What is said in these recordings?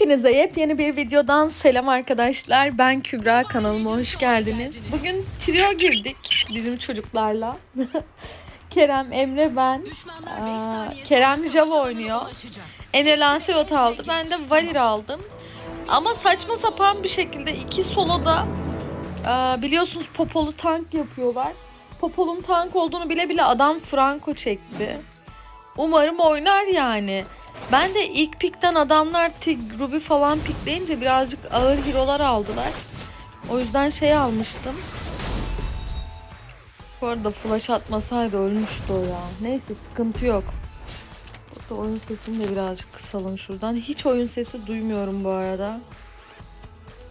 Hepinize yepyeni bir videodan selam arkadaşlar. Ben Kübra kanalıma hoş geldiniz. Bugün trio girdik bizim çocuklarla. Kerem, Emre, ben. Aa, Kerem Java oynuyor. Emre Lancelot aldı. Ben de Valir aldım. Ama saçma sapan bir şekilde iki soloda aa, biliyorsunuz popolu tank yapıyorlar. Popolun tank olduğunu bile bile adam Franco çekti. Umarım oynar yani. Ben de ilk pikten adamlar Tig, Ruby falan pikleyince birazcık ağır hero'lar aldılar. O yüzden şey almıştım. Bu arada flash atmasaydı ölmüştü o ya. Neyse sıkıntı yok. Burada oyun sesini de birazcık kısalım şuradan. Hiç oyun sesi duymuyorum bu arada.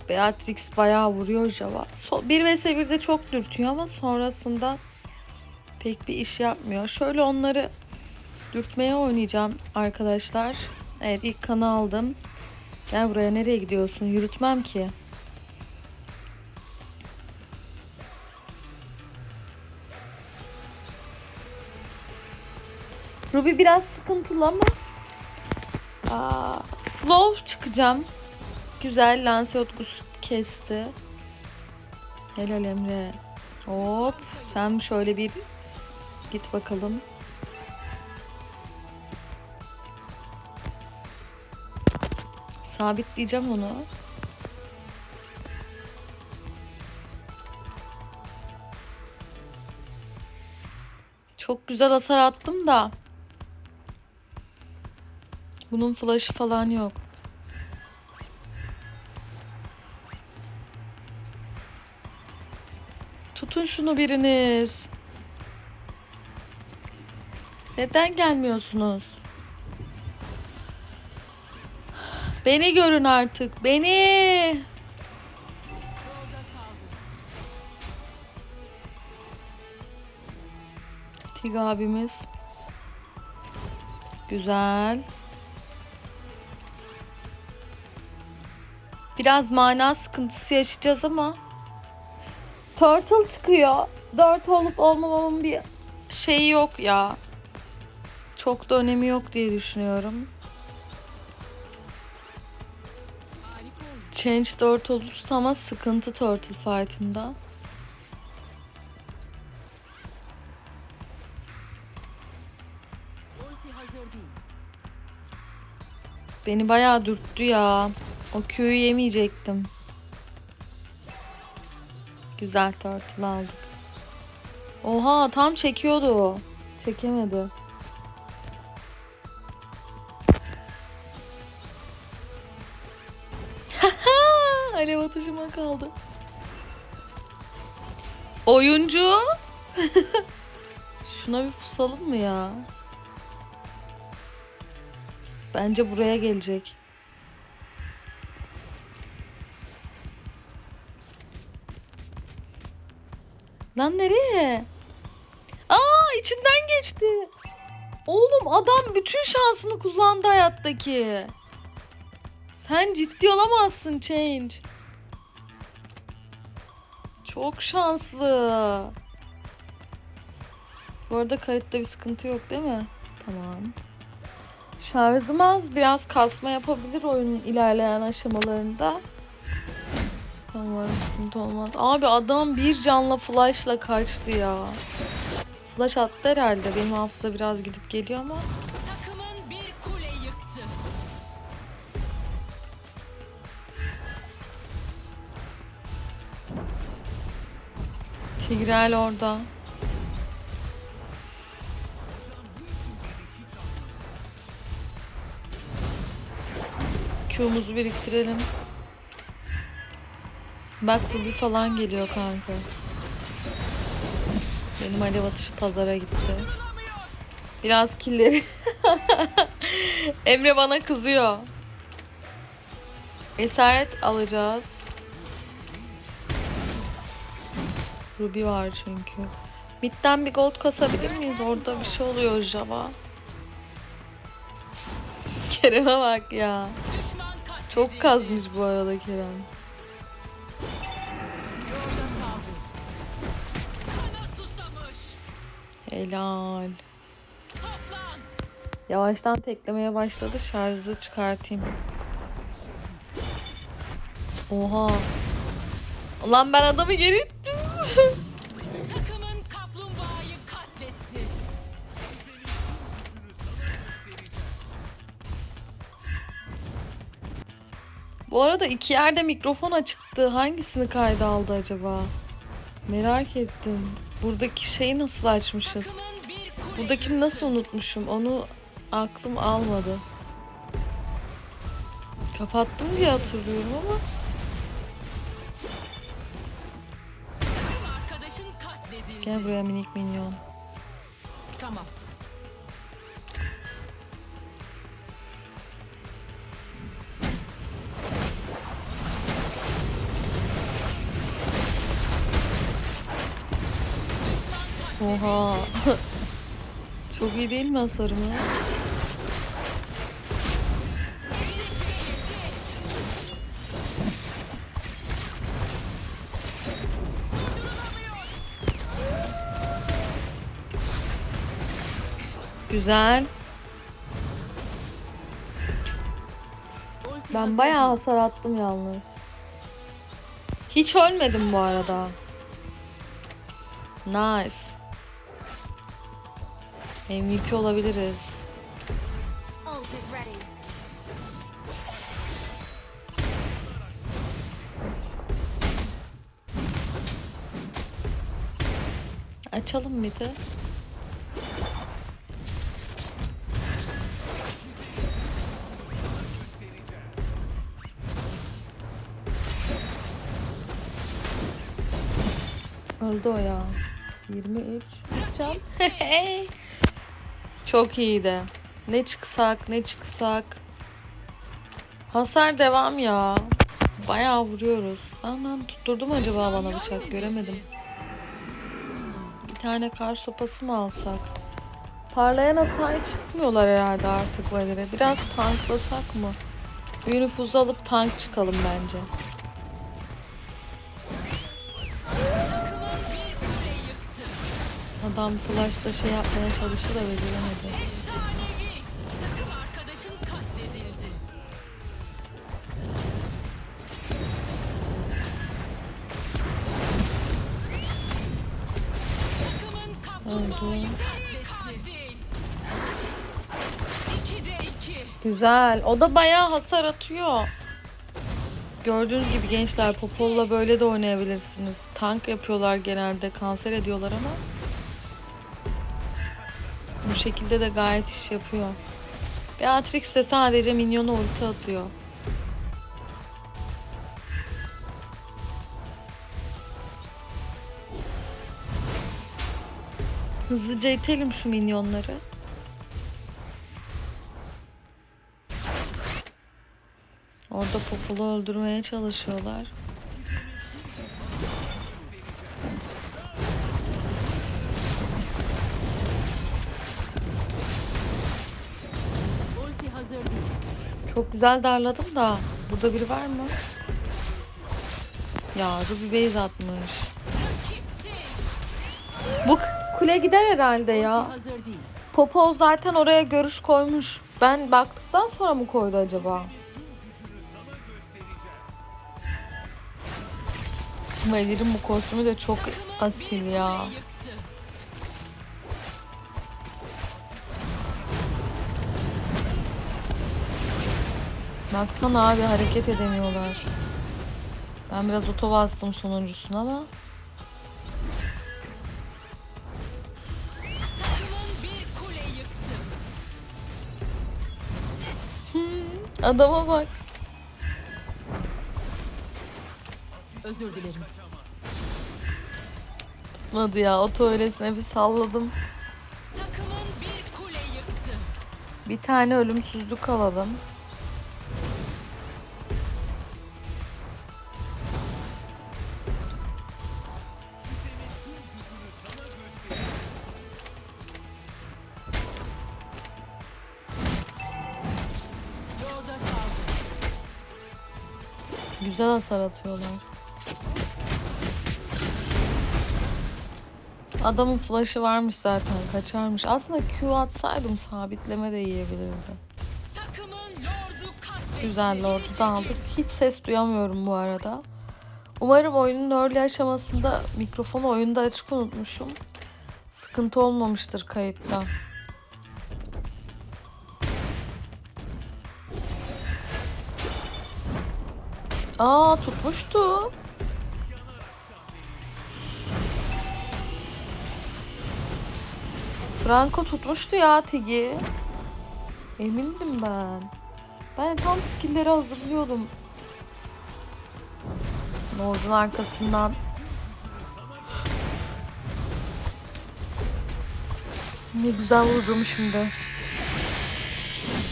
Beatrix bayağı vuruyor Java. So 1 vs 1'de çok dürtüyor ama sonrasında pek bir iş yapmıyor. Şöyle onları dürtmeye oynayacağım arkadaşlar. Evet ilk kanı aldım. Gel buraya nereye gidiyorsun? Yürütmem ki. Ruby biraz sıkıntılı ama Aa, slow çıkacağım. Güzel Lancelot Gus kesti. Helal Emre. Hop sen şöyle bir git bakalım. Sabitleyeceğim onu. Çok güzel hasar attım da. Bunun flash'ı falan yok. Tutun şunu biriniz. Neden gelmiyorsunuz? Beni görün artık. Beni. Tig abimiz. Güzel. Biraz mana sıkıntısı yaşayacağız ama. Turtle çıkıyor. 4 olup olmamamın bir şeyi yok ya. Çok da önemi yok diye düşünüyorum. Change 4 olursa ama sıkıntı Turtle Fight'ında. Beni bayağı dürttü ya. O Q'yu yemeyecektim. Güzel turtle aldık. Oha tam çekiyordu o. Çekemedi. Atışıma kaldı. Oyuncu. Şuna bir pusalım mı ya? Bence buraya gelecek. Lan nereye? Aa içinden geçti. Oğlum adam bütün şansını kullandı hayattaki. Sen ciddi olamazsın Change. Çok şanslı. Bu arada kayıtta bir sıkıntı yok değil mi? Tamam. Şarjım az. Biraz kasma yapabilir oyunun ilerleyen aşamalarında. Umarım sıkıntı olmaz. Abi adam bir canla flashla kaçtı ya. Flash attı herhalde. Benim hafıza biraz gidip geliyor ama. Tigrel orada. Q'muzu biriktirelim. Bak Ruby falan geliyor kanka. Benim alev atışı pazara gitti. Biraz killeri. Emre bana kızıyor. Esaret alacağız. Ruby var çünkü. Mid'den bir gold kasabilir miyiz? Orada bir şey oluyor Java. Kerem'e bak ya. Çok kazmış bu arada Kerem. Helal. Yavaştan teklemeye başladı. Şarjı çıkartayım. Oha. Ulan ben adamı geri. Takımın kaplumbağayı katletti. Bu arada iki yerde mikrofon açıktı. Hangisini kayda aldı acaba? Merak ettim. Buradaki şeyi nasıl açmışız? Takımın bir kule Buradakini nasıl unutmuşum? Onu aklım almadı. Kapattım diye hatırlıyorum ama. Gel buraya minik minyon. Tamam. Oha. Çok iyi değil mi hasarımız? Güzel. Ben bayağı hasar attım yalnız. Hiç ölmedim bu arada. Nice. MVP olabiliriz. Açalım mıydı? Öldü o ya. 23 can. Çok iyiydi. Ne çıksak ne çıksak. Hasar devam ya. Bayağı vuruyoruz. Lan lan tutturdu mu acaba bana bıçak göremedim. Bir tane kar sopası mı alsak? Parlayan hasar çıkmıyorlar herhalde artık Valere. Biraz tanklasak mı? Bir nüfuzu alıp tank çıkalım bence. Adam flash'la şey yapmaya çalıştı da beceremedi. İki. Güzel. O da bayağı hasar atıyor. Gördüğünüz gibi gençler Popol'la böyle de oynayabilirsiniz. Tank yapıyorlar genelde. Kanser ediyorlar ama. Bu şekilde de gayet iş yapıyor. Beatrix de sadece minyonu ulti atıyor. Hızlıca itelim şu minyonları. Orada Popol'u öldürmeye çalışıyorlar. Çok güzel darladım da. Burada biri var mı? Ya Ruby base atmış. Bu kule gider herhalde ya. Popol zaten oraya görüş koymuş. Ben baktıktan sonra mı koydu acaba? Melir'in bu kostümü de çok asil ya. Baksana abi hareket edemiyorlar. Ben biraz oto bastım sonuncusuna ama. Yıktı. Adama bak. Özür dilerim. Tutmadı ya. Oto öylesine bir salladım. Bir. Bir tane ölümsüzlük alalım. Güzel hasar atıyorlar. Adamın flash'ı varmış zaten kaçarmış. Aslında Q atsaydım sabitleme de yiyebilirdi. Güzel Lord'u da aldık. Hiç ses duyamıyorum bu arada. Umarım oyunun early aşamasında mikrofonu oyunda açık unutmuşum. Sıkıntı olmamıştır kayıtta. Aa tutmuştu. Franco tutmuştu ya Tigi. Emindim ben. Ben tam skillleri hazırlıyordum. Lord'un arkasından. Ne güzel vurdum şimdi.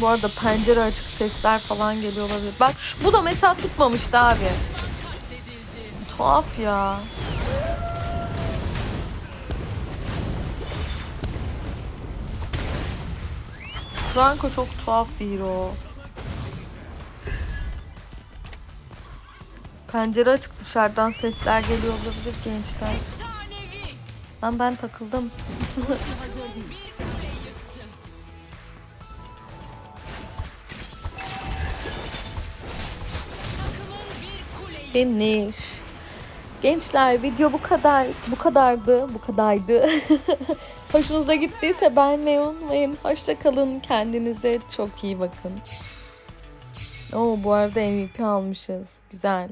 Bu arada pencere açık sesler falan geliyor olabilir. Bak şu, bu da mesela tutmamıştı abi. Tuhaf ya. Franco çok tuhaf bir hero. Pencere açık dışarıdan sesler geliyor olabilir gençler. Ben ben takıldım. Finish. Gençler video bu kadar bu kadardı bu kadardı. Hoşunuza gittiyse beğenmeyi unutmayın. Hoşça kalın. Kendinize çok iyi bakın. Oo bu arada MVP almışız. Güzel.